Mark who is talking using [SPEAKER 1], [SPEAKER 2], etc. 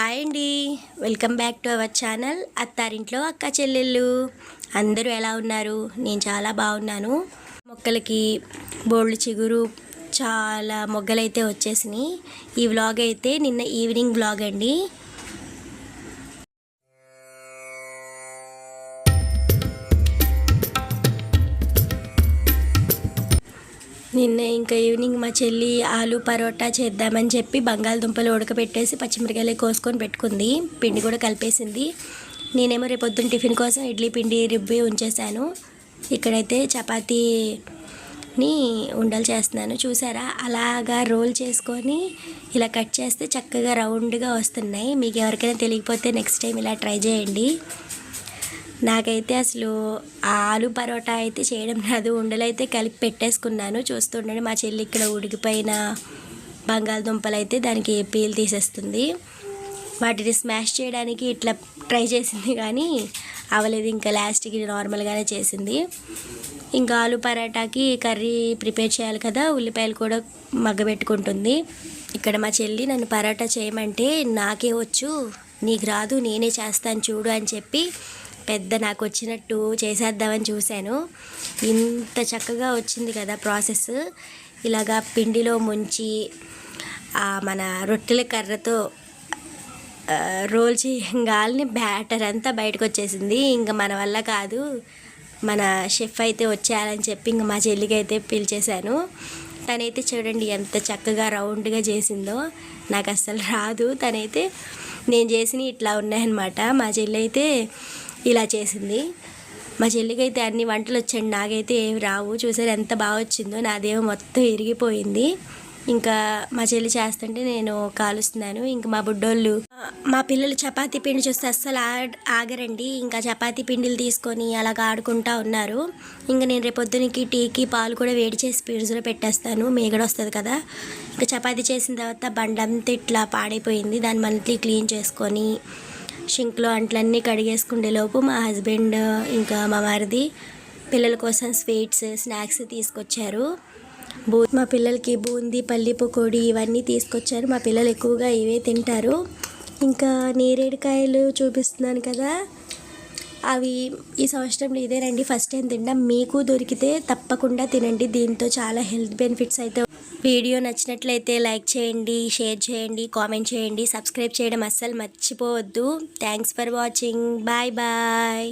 [SPEAKER 1] Hi అండి. Welcome back to our channel అత్తారింట్లో అక్క చెల్లెళ్ళు. అందరూ ఎలా ఉన్నారు? నేను చాలా బాగున్నాను. మొక్కలకి బోల్డ్ చిగురు చాలా మొగ్గలైతే వచ్చేసినాయి. ఈ వ్లాగ్ అయితే నిన్న ఈవినింగ్ వ్లాగ్ అండి. నిన్న ఇంకా ఈవినింగ్ మా చెల్లి ఆలు పరోటా చేద్దామని చెప్పి బంగాళదుంపలు ఉడకబెట్టేసి పచ్చిమిరకాయలు కోసుకొని పెట్టుకుంది. పిండి కూడా కలిపేసింది. నేనేమో రేపు పొద్దున్న టిఫిన్ కోసం ఇడ్లీ పిండి రిబ్బి ఉంచేసాను ఇక్కడైతే చపాతీని ఉండలు చేస్తున్నాను. చూసారా? అలాగా రోల్ చేసుకొని ఇలా కట్ చేస్తే చక్కగా రౌండ్గా వస్తున్నాయి. మీకు ఎవరికైనా తెలియకపోతే నెక్స్ట్ టైం ఇలా ట్రై చేయండి. నాకైతే అసలు ఆలు పరోటా అయితే చేయడం రాదు. ఉండలు అయితే కలిపి పెట్టేసుకున్నాను. చూస్తుండండి మా చెల్లి ఇక్కడ ఉడికిపోయిన బంగాళదుంపలు అయితే దానికి పీల్ తీసేస్తుంది. వాటిని స్మాష్ చేయడానికి ఇట్లా ట్రై చేసింది కానీ అవలేదు. ఇంకా లాస్ట్కి నార్మల్గానే చేసింది. ఇంకా ఆలు పరాటాకి కర్రీ ప్రిపేర్ చేయాలి కదా. ఉల్లిపాయలు కూడా మగ్గబెట్టుకుంటుంది. ఇక్కడ మా చెల్లి నన్ను పరాటా చేయమంటే నాకే వచ్చు. నీకు రాదు నేనే చేస్తాను చూడు అని చెప్పి పెద్ద నాకు వచ్చినట్టు చేసేద్దామని చూశాను. ఇంత చక్కగా వచ్చింది కదా ప్రాసెస్. ఇలాగా పిండిలో ముంచి మన రొట్టెల కర్రతో రోల్ చేయగాలని బ్యాటర్ అంతా బయటకు వచ్చేసింది ఇంకా మన వల్ల కాదు. మన షెఫ్ అయితే వచ్చేయాలని చెప్పి ఇంకా మా చెల్లికి అయితే పిలిచేశాను తనైతే చూడండి ఎంత చక్కగా రౌండ్గా చేసిందో. నాకు అస్సలు రాదు. తనైతే నేను చేసిన ఇట్లా ఉన్నాయన్నమాట. మా చెల్లి అయితే ఇలా చేసింది. మా చెల్లికి అయితే అన్ని వంటలు వచ్చండి నాకైతే ఏమి రావు. చూసారు ఎంత బాగా వచ్చిందో. నాదేమో మొత్తం ఇరిగిపోయింది. ఇంకా మా చెల్లి చేస్తుంటే నేను కాలుస్తున్నాను. ఇంకా మా బుడ్డోళ్ళు మా పిల్లలు చపాతీ పిండి చూస్తే అస్సలు ఆ- ఆగరండి. ఇంకా చపాతీ పిండిలు తీసుకొని అలాగ ఆడుకుంటా ఉన్నారు. ఇంకా నేను రేపు పొద్దునకి టీకి పాలు కూడా వేడి చేసి ఫ్రిడ్జ్లో పెట్టేస్తాను. మేగడ వస్తుంది కదా. ఇంకా చపాతీ చేసిన తర్వాత బండంతా ఇట్లా పాడైపోయింది. దాన్ని మళ్ళీ క్లీన్ చేసుకొని షింక్లో అంట్లన్నీ కడిగేసుకునే లోపు మా హస్బెండ్ ఇంకా మా వారిది పిల్లల కోసం స్వీట్స్ స్నాక్స్ తీసుకొచ్చారు. బూ మా పిల్లలకి బూందీ పల్లి పకోడీ ఇవన్నీ తీసుకొచ్చారు. మా పిల్లలు ఎక్కువగా ఇవే తింటారు. ఇంకా నేరేడుకాయలు చూపిస్తున్నాను కదా అవి ఈ సంవత్సరంలో ఇదేనండి ఫస్ట్ టైం తింటాం. మీకు దొరికితే తప్పకుండా తినండి. దీంతో చాలా హెల్త్ బెనిఫిట్స్ అయితే వీడియో నచ్చినట్లయితే లైక్ చేయండి షేర్ చేయండి కామెంట్ చేయండి. సబ్స్క్రైబ్ చేయడం అస్సలు మర్చిపోవద్దు. Thanks for watching bye bye